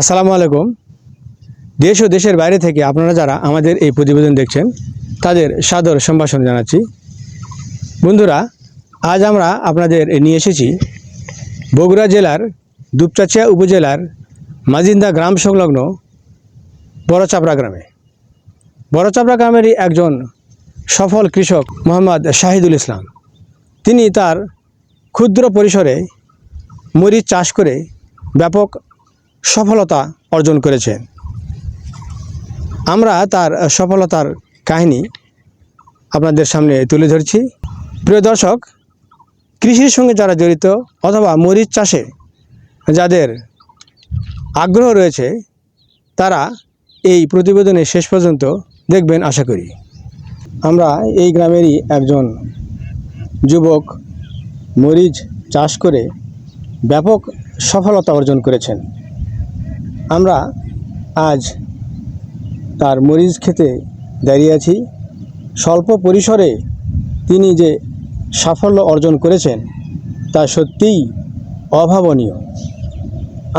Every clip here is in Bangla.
আসসালামু আলাইকুম। দেশ ও দেশের বাইরে থেকে আপনারা যারা আমাদের এই প্রতিবেদন দেখছেন, তাদের সাদর সম্ভাষণ জানাচ্ছি। বন্ধুরা, আজ আমরা আপনাদের নিয়ে এসেছি বগুড়া জেলার, দুপচাচিয়া উপজেলার মাজিন্দা গ্রাম সংলগ্ন বড়চাপড়া গ্রামে। বড়চাপড়া গ্রামেরই একজন সফল কৃষক মোহাম্মদ শাহিদুল ইসলাম। তিনি তার ক্ষুদ্র পরিসরে মরিচ চাষ করে ব্যাপক সফলতা অর্জন করেছেন আমরা তার সফলতার কাহিনী আপনাদের সামনে তুলে ধরছি। প্রিয় দর্শক, কৃষির সঙ্গে যারা জড়িত অথবা মরিচ চাষে যাদের আগ্রহ রয়েছে, তারা এই প্রতিবেদনে শেষ পর্যন্ত দেখবেন আশা করি। আমরা এই গ্রামেরই একজন যুবক মরিচ চাষ করে ব্যাপক সফলতা অর্জন করেছেন। আমরা আজ তার মরিচ খেতে দাঁড়িয়ে আছি। স্বল্প পরিসরে তিনি যে সাফল্য অর্জন করেছেন তা সত্যিই অভাবনীয়।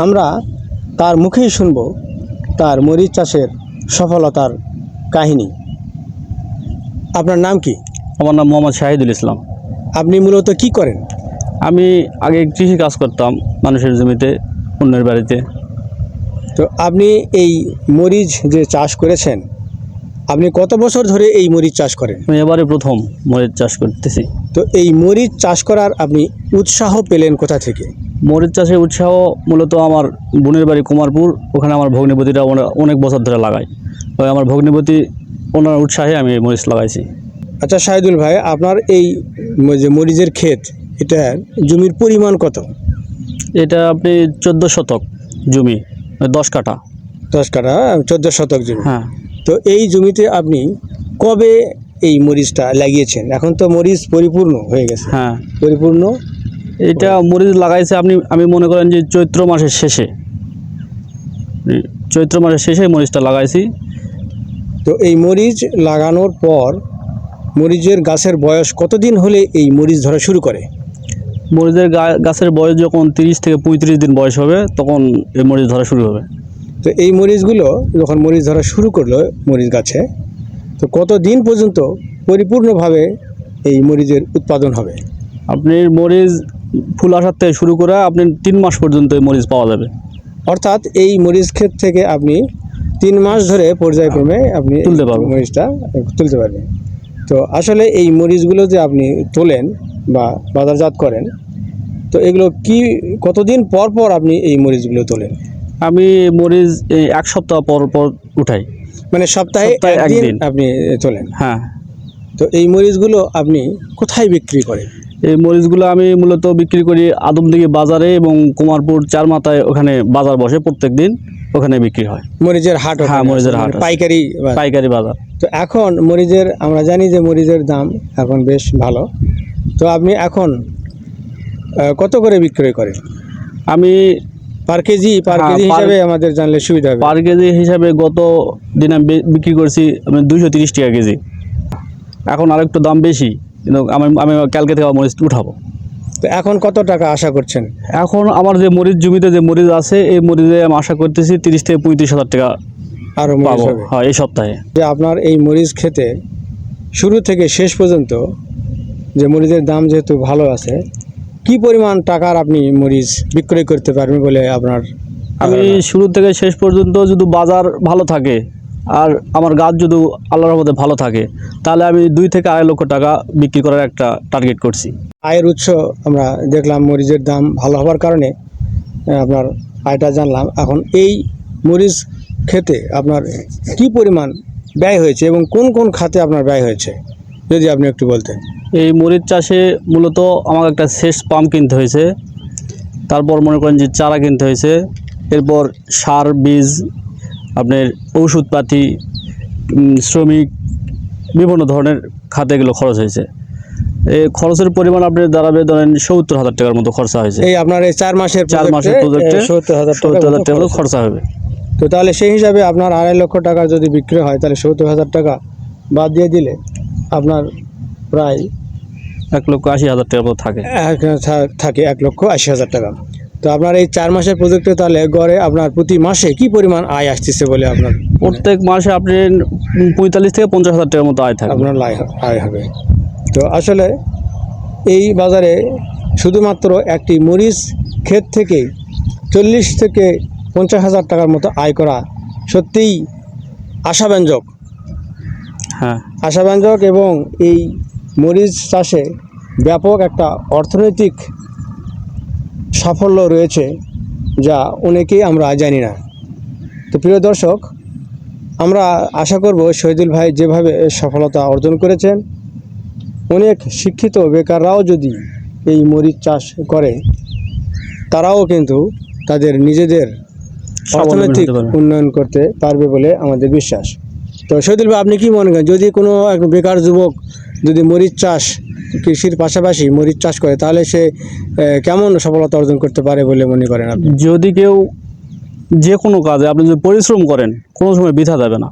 আমরা তার মুখেই শুনব তার মরিচ চাষের সফলতার কাহিনী। আপনার নাম কি? আমার নাম মোহাম্মদ শাহিদুল ইসলাম। আপনি মূলত কি করেন? আমি আগে কৃষি কাজ করতাম মানুষের জমিতে অন্যের বাড়িতে। তো আপনি এই মরিচ যে চাষ করেছেন আপনি কত বছর ধরে এই মরিচ চাষ করেন? আমি এবারে প্রথম মরিচ চাষ করতেছি। তো এই মরিচ চাষ করার আপনি উৎসাহ পেলেন কোথা থেকে? মরিচ চাষে উৎসাহ মূলত আমার বোনের বাড়ি কুমারপুর ওখানে আমার ভগ্নিপতিরা অনেক বছর ধরে লাগায়। ওই আমার ভগ্নিপতি ওনার উৎসাহে আমি এই মরিচ লাগাইছি। আচ্ছা শাহিদুল ভাই আপনার এই যে মরিচের ক্ষেত এটা জমির পরিমাণ কত? এটা আপনি চোদ্দ শতক জমি। দশ কাঠা। দশ কাঠা চোদ্দ শতক জমি। হ্যাঁ। তো এই জমিতে আপনি কবে এই মরিচটা লাগিয়েছেন? এখন তো মরিচ পরিপূর্ণ হয়ে গেছে। হ্যাঁ। পরিপূর্ণ? এটা মরিচ লাগাইছে আপনি আমি মনে করেন যে চৈত্র মাসের শেষে। চৈত্র মাসের শেষে মরিচটা লাগাইছি। তো এই মরিচ লাগানোর পর মরিচের গাছের বয়স কতদিন হলে এই মরিচ ধরা শুরু করে? মরিচের গাছের বয়স যখন তিরিশ থেকে পঁয়ত্রিশ দিন বয়স হবে তখন এই মরিচ ধরা শুরু হবে। তো এই মরিচগুলো যখন মরিচ ধরা শুরু করল মরিচ গাছে তো কত দিন পর্যন্ত পরিপূর্ণভাবে এই মরিচের উৎপাদন হবে? আপনি মরিচ ফুল আসার থেকে শুরু করে আপনি তিন মাস পর্যন্ত এই মরিচ পাওয়া যাবে। অর্থাৎ এই মরিচ ক্ষেত থেকে আপনি তিন মাস ধরে পর্যায়ক্রমে আপনি তুলতে পারব। মরিচটা তুলতে পারবেন। তো আসলে এই মরিচগুলো যে আপনি তোলেন বা বাজারজাত করেন তো এগুলো কি কতদিন পর পর আপনি এই মরিচগুলো তোলেন? আমি মরিচ এই এক সপ্তাহ পর পর উঠাই। মানে সপ্তাহে একদিন। আপনি তোলেন? হ্যাঁ। তো এই মরিচগুলো আপনি কোথায় বিক্রি করেন? এই মরিচগুলো আমি মূলত বিক্রি করি আদমদিঘি বাজারে এবং কুমারপুর চার মাথায় ওখানে বাজার বসে প্রত্যেক দিন ওখানে বিক্রি হয়। মরিচের হাট হ্যাঁ, মরিচের হাট মানে পাইকারি বাজার। পাইকারি বাজার। তো এখন মরিচের আমরা জানি যে মরিচের দাম এখন বেশ ভালো। তো আপনি এখন কত করে বিক্রয় করেন? আমি পার কেজি পার কেজি হিসাবে আমাদের জানলে সুবিধা হবে। পার কেজি হিসাবে গত দিন আমি বিক্রি করছি আমি দুইশো তিরিশ টাকা কেজি এখন আর একটু দাম বেশি কিন্তু আমি আমি কালকে থেকে মরিচ উঠাবো। তো এখন কত টাকা আশা করছেন? এখন আমার যে মরিচ জমিতে যে মরিচ আছে এই মরিচে আমি আশা করতেছি তিরিশ থেকে পঁয়ত্রিশ হাজার টাকা আরও পাবো। হ্যাঁ এই সপ্তাহে। যে আপনার এই মরিচ খেতে শুরু থেকে শেষ পর্যন্ত যে মরিচের দাম যেহেতু ভালো আছে কি পরিমাণ টাকার আপনি মরিচ বিক্রয় করতে পারবেন বলে আপনার আমি শুরু থেকে শেষ পর্যন্ত যদি বাজার ভালো থাকে আর আমার গাছ যদি আল্লাহর রহমতে ভালো থাকে তাহলে আমি দুই থেকে আড়াই লক্ষ টাকা বিক্রি করার একটা টার্গেট করছি। আয়ের উৎস আমরা দেখলাম মরিচের দাম ভালো হওয়ার কারণে আপনার আয়টা জানলাম। এখন এই মরিচ খেতে আপনার কি পরিমাণ ব্যয় হয়েছে এবং কোন কোন খাতে আপনার ব্যয় হয়েছে? যদি আপনি একটু বলতেন। এই মরিচ চাষে মূলত আমাকে একটা শেষ পাম্প কিনতে হয়েছে। তারপর মনে করেন যে চারা কিনতে হয়েছে। এরপর সার বীজ আপনার ওষুধপাতি শ্রমিক বিভিন্ন ধরনের খাতে এগুলো খরচ হয়েছে। এই খরচের পরিমাণ আপনি দাঁড়াবে ধরেন সত্তর হাজার টাকার মতো খরচা হয়েছে। এই আপনার এই চার মাসের চার মাসের প্রজেক্টে সত্তর হাজার টাকা সত্তর হাজার টাকার মতো খরচা হবে। তো তাহলে সেই হিসাবে আপনার আড়াই লক্ষ টাকা যদি বিক্রি হয় তাহলে সত্তর হাজার টাকা বাদ দিয়ে দিলে? আপনার প্রায় এক লক্ষ আশি হাজার টাকা মতো থাকে। থাকে এক লক্ষ আশি হাজার টাকা। তো আপনার এই চার মাসের প্রজেক্টে তাহলে গড়ে আপনার প্রতি মাসে কি পরিমাণ আয় আসতেছে বলে আপনার প্রত্যেক মাসে আপনি পঁয়তাল্লিশ থেকে পঞ্চাশ হাজার টাকার মতো আয় থাকে। আপনার আয় আয় হবে। তো আসলে এই বাজারে শুধুমাত্র একটি মরিচ ক্ষেত থেকে চল্লিশ থেকে পঞ্চাশ হাজার টাকার মতো আয় করা সত্যিই আশাব্যঞ্জক। আশাব্যঞ্জক এবং এই মরিচ চাষে ব্যাপক একটা অর্থনৈতিক সাফল্য রয়েছে যা অনেকেই আমরা জানি না। তো প্রিয় দর্শক আমরা আশা করব শহীদুল ভাই যেভাবে সফলতা অর্জন করেছেন অনেক শিক্ষিত বেকাররাও যদি এই মরিচ চাষ করে তারাও কিন্তু তাদের নিজেদের অর্থনৈতিক উন্নয়ন করতে পারবে বলে আমাদের বিশ্বাস। তো শহীদুল ভাই আপনি কি মনে করেন যদি কোনো এক বেকার যুবক যদি মরিচ চাষ কৃষির পাশাপাশি মরিচ চাষ করে তাহলে সে কেমন সফলতা অর্জন করতে পারে বলে মনে করেন আপনি? যদি কেউ যে কোনো কাজে আপনি যদি পরিশ্রম করেন কোনো সময় বৃথা যাবে না।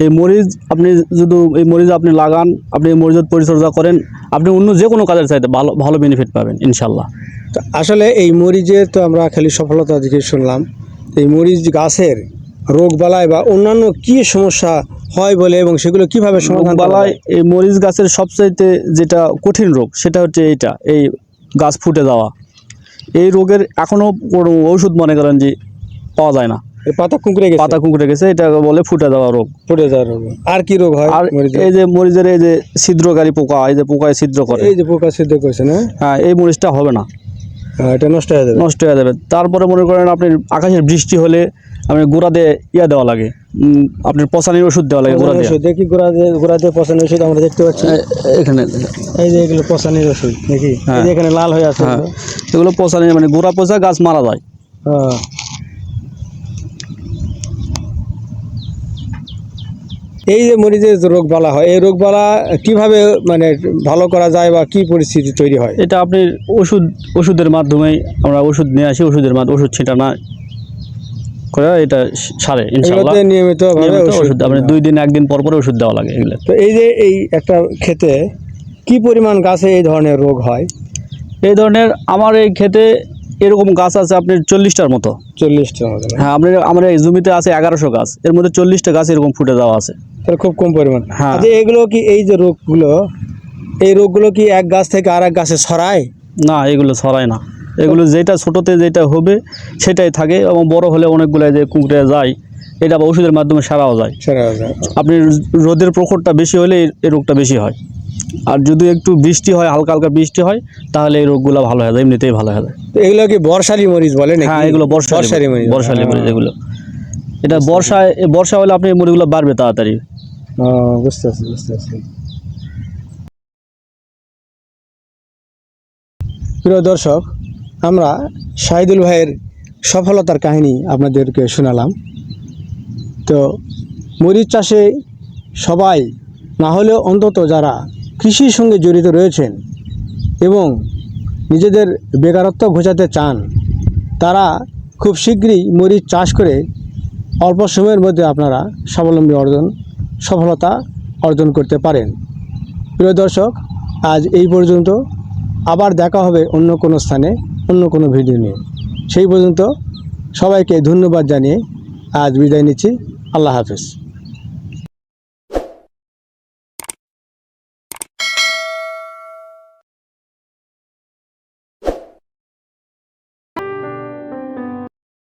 এই মরিচ আপনি যদি এই মরিচ আপনি লাগান আপনি এই মরিচ পরিচর্যা করেন আপনি অন্য যে কোনো কাজের চাইতে ভালো ভালো বেনিফিট পাবেন ইনশাল্লাহ তো আসলে এই মরিচের তো আমরা খালি সফলতা দিকে শুনলাম। এই মরিচ গাছের রোগ বালাই বা অন্যান্য কি সমস্যা হয় বলে এবং সেগুলো কীভাবে সমাধান বালায় এই মরিচ গাছের সবচাইতে যেটা কঠিন রোগ সেটা হচ্ছে এইটা এই গাছ ফুটে যাওয়া। এই রোগের এখনও কোনো ওষুধ মনে করেন যে পাওয়া যায় না। পাতা কুঁকড়ে গেছে? পাতা কুঁকড়ে গেছে এটা বলে ফুটে যাওয়া রোগ। ফুটে যাওয়ার রোগ। আর কি রোগ হয় আর এই যে মরিচের এই যে ছিদ্রকারী পোকা এই যে পোকায় ছিদ্র করে। এই যে পোকা ছিদ্র করেছে না? হ্যাঁ এই মরিচটা হবে না। হ্যাঁ, এটা নষ্ট হয়ে যাবে। নষ্ট হয়ে যাবে। তারপরে মনে করেন আপনি আকাশের বৃষ্টি হলে আপনি গোড়া দিয়ে ইয়া দেওয়া লাগে। আপনার পচানির ওষুধ দেওয়া লাগে গোড়া দিয়ে। ওষুধ দেখি গোড়া দিয়ে গোড়া দিয়ে পচানির ওষুধ আমরা দেখতে পাচ্ছি। এখানে এই যে এগুলো পচানির ওষুধ দেখি হ্যাঁ। এখানে লাল হয়ে আছে হ্যাঁ। এগুলো। পচানি মানে গোড়া পচা গাছ মারা যায়। হ্যাঁ। এই যে মরিচের যে রোগ বালা হয় এই রোগ বালা কীভাবে মানে ভালো করা যায় বা কি পরিস্থিতি তৈরি হয়? এটা আপনি ওষুধ ওষুধের মাধ্যমেই আমরা ওষুধ নিয়ে আসি ওষুধের মাধ্যমে ওষুধ ছিটানা করে এটা সারে ইনশাল্লাহ এগুলোতে নিয়মিত ওষুধ আপনি দুই দিন একদিন পর পরে ওষুধ দেওয়া লাগে এগুলো তো এই যে এই একটা ক্ষেতে কি পরিমাণ গাছে এই ধরনের রোগ হয়? এই ধরনের আমার এই ক্ষেতে এরকম গাছ আছে আপনার চল্লিশটার মতো। চল্লিশটা মতো হ্যাঁ আপনার আমার এই জমিতে আছে এগারোশো গাছ। এর মধ্যে চল্লিশটা গাছ এরকম ফুটে যাওয়া আছে। তাহলে খুব কম পরিমাণ। হ্যাঁ। আচ্ছা এগুলো কি এই যে রোগগুলো এই রোগগুলো কি এক গাছ থেকে আর এক গাছে ছড়ায়? না এগুলো ছড়ায় না। এগুলো যেটা ছোটোতে যেটা হবে সেটাই থাকে এবং বড় হলে অনেকগুলো যে কুঁকড়ে যায় এটা আবার ওষুধের মাধ্যমে সারাও যায়। যায় আপনি রোদের প্রখরটা বেশি হলে এই- রোগটা বেশি হয়। আর যদি একটু বৃষ্টি হয় হালকা হালকা বৃষ্টি হয় তাহলে এই রোগগুলো ভালো হয়ে যায় এমনিতেই ভালো হয়ে যায়। এগুলো কি বর্ষালি মরিচ বলে হ্যাঁ এগুলো বর্ষালি মরিচ বর্ষালি মরিচ হ্যাঁ। এগুলো। এটা বর্ষায় বর্ষা হলে আপনি এই মরিচগুলো বাড়বে তাড়াতাড়ি। বুঝতে পারছি বুঝতে পারছি। প্রিয় দর্শক আমরা শাহিদুল ভাইয়ের সফলতার কাহিনী আপনাদেরকে শোনালাম। তো মরিচ চাষে সবাই, না হলেও অন্তত যারা কৃষির সঙ্গে জড়িত রয়েছেন এবং নিজেদের বেকারত্ব ঘোচাতে চান, তারা খুব শীঘ্রই মরিচ চাষ করে অল্প সময়ের মধ্যে আপনারা স্বাবলম্বী অর্জন, সফলতা অর্জন করতে পারেন। প্রিয় দর্শক, আজ এই পর্যন্ত। আবার দেখা হবে অন্য কোনো স্থানে। অন্য কোনো ভিডিও নিয়ে সেই পর্যন্ত সবাইকে ধন্যবাদ জানিয়ে আজ বিদায় নিচ্ছি। আল্লাহ হাফেজ।